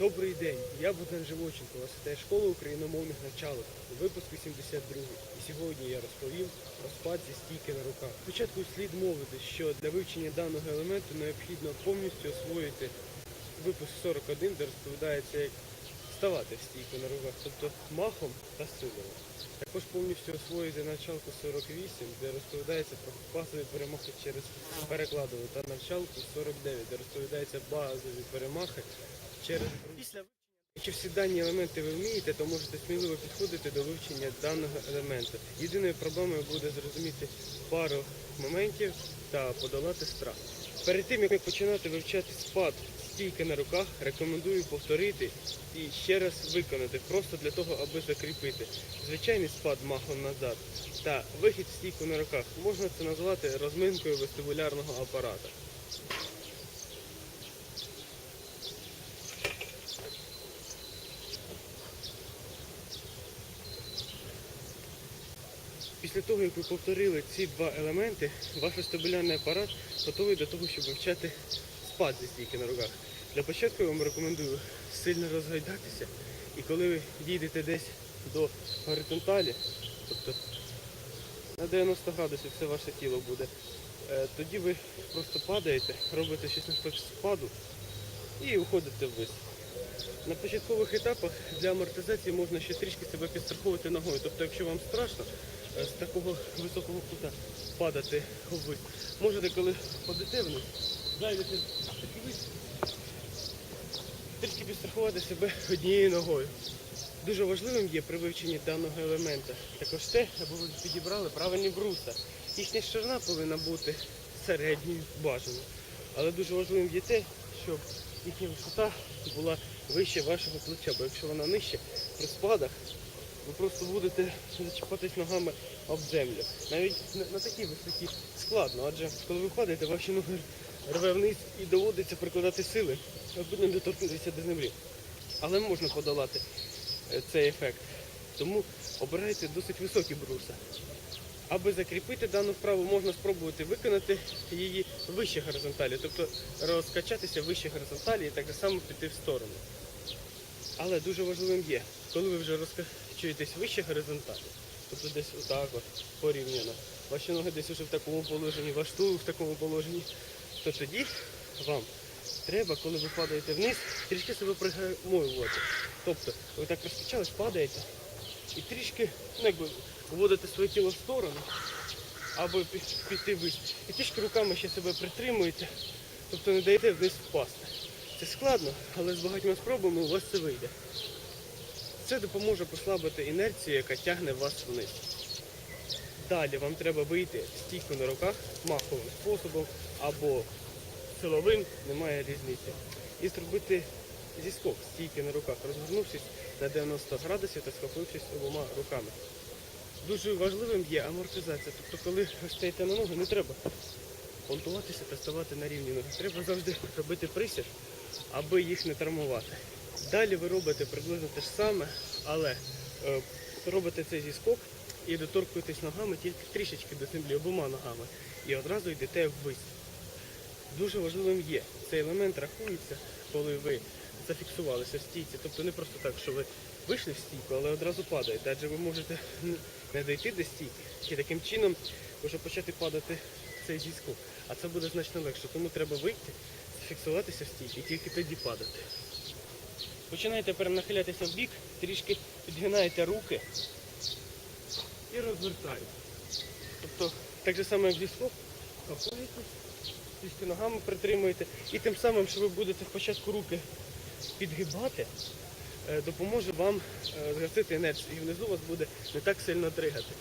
Добрий день, я Богдан Живоченко, вас вітає школа україномовних навчалок у випуску 72. І сьогодні я розповім про спад зі стійки на руках. Спочатку слід мовити, що для вивчення даного елементу необхідно повністю освоїти випуск 41, де розповідається, як ставати в стійку на руках, тобто махом та силою. Також повністю освоїти навчалку 48, де розповідається про базові перемахи через перекладову та навчалку 49, де розповідається базові перемахи через після Якщо всі дані елементи ви вмієте, то можете сміливо підходити до вивчення даного елементу. Єдиною проблемою буде зрозуміти пару моментів та подолати страх. Перед тим як починати вивчати спад стійки на руках, рекомендую повторити і ще раз виконати, просто для того, аби закріпити звичайний спад махом назад та вихід стійку на руках. Можна це назвати розминкою вестибулярного апарата. Після того, як ви повторили ці два елементи, ваш вестибулярний апарат готовий до того, щоб вивчати спад зі стійки на руках. Для початку я вам рекомендую сильно розгайдатися, і коли ви дійдете десь до горизонталі, тобто на 90 градусів все ваше тіло буде, е, тоді ви просто падаєте, робите щось на кшталт спаду і уходите вниз. На початкових етапах для амортизації можна ще трішки себе підстраховувати ногою. Тобто, якщо вам страшно з такого високого кута падати вниз, можете, коли падете вниз, зайдете трішки підстрахувати себе однією ногою. Дуже важливим є при вивченні даного елемента також те, аби ви підібрали правильні бруса. Їхня ширина повинна бути середньою бажаною. Але дуже важливим є те, щоб їхня висота була вище вашого плеча, бо якщо вона нижче, при спадах ви просто будете зачіпатись ногами об землю. Навіть на, такій висоті складно, адже коли ви падаєте, ваші ноги рве вниз і доводиться прикладати сили, аби не доторкнутися до землі. Але можна подолати е, цей ефект. Тому обирайте досить високі бруса. Аби закріпити дану вправу, можна спробувати виконати її вище горизонталі, тобто розкачатися вище горизонталі і так само піти в сторону. Але дуже важливим є, коли ви вже розкачуєтесь вище горизонталі, тобто десь отак от порівняно, ваші ноги десь уже в такому положенні, ваш тулуб в такому положенні, то тоді вам треба, коли ви падаєте вниз, трішки себе пригамовувати. Тобто ви так розкачались, падаєте і трішки ну, якби, вводите своє тіло в сторону, або піти вниз. І трішки руками ще себе притримуєте, тобто не даєте вниз впасти. Це складно, але з багатьма спробами у вас це вийде. Це допоможе послабити інерцію, яка тягне вас вниз. Далі вам треба вийти в стійку на руках маховим способом або силовим, немає різниці. І зробити зіскок стійки на руках, розвернувшись на 90 градусів та схопившись обома руками. Дуже важливим є амортизація. Тобто, коли ви стоїте на ноги, не треба понтуватися та ставати на рівні ноги. Треба завжди робити присяг, аби їх не травмувати. Далі ви робите приблизно те ж саме, але е, робите цей зіскок і доторкуєтесь ногами тільки трішечки до землі обома ногами. І одразу йдете ввись. Дуже важливим є. Цей елемент рахується, коли ви зафіксувалися в стійці. Тобто не просто так, що ви вийшли в стійку, але одразу падаєте. Адже ви можете не дійти до стійки і таким чином вже почати падати цей зіскок. А це буде значно легше. Тому треба вийти, зафіксуватися в стійці і тільки тоді падати. Починаєте перенахилятися в бік, трішки підгинаєте руки і розвертаєте. Тобто так же само, як зіскок, капуєте, трішки ногами притримуєте. І тим самим, що ви будете спочатку руки підгибати, е, допоможе вам е, згасити інерцію. І внизу вас буде не так сильно дригати.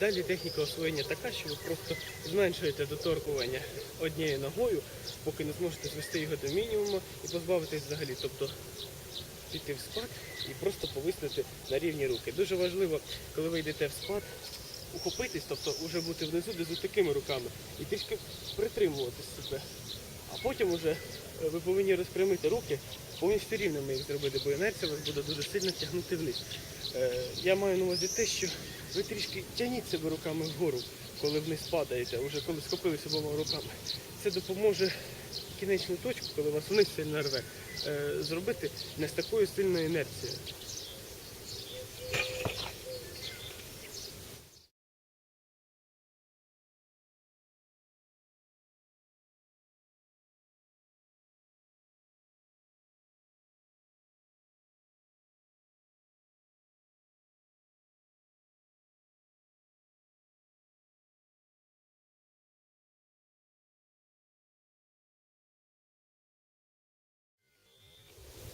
Далі техніка освоєння така, що ви просто зменшуєте доторкування однією ногою, поки не зможете звести його до мінімуму і позбавитись взагалі. Тобто піти в спад і просто повиснути на рівні руки. Дуже важливо, коли ви йдете в спад, ухопитись, тобто вже бути внизу десь такими руками і трішки притримувати себе. А потім вже е, ви повинні розпрямити руки, повністю рівними їх зробити, бо інерція вас буде дуже сильно тягнути вниз. Е, Я маю на увазі те, що ви трішки тягніть себе руками вгору, коли вниз падаєте, вже коли схопилися обома руками. Це допоможе кінечну точку, коли вас вниз сильно рве, е, зробити не з такою сильною інерцією.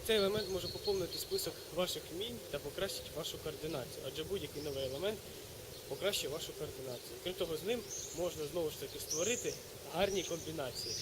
Цей елемент може поповнити список ваших вмінь та покращити вашу координацію, адже будь-який новий елемент покращує вашу координацію. Крім того, з ним можна знову ж таки створити гарні комбінації.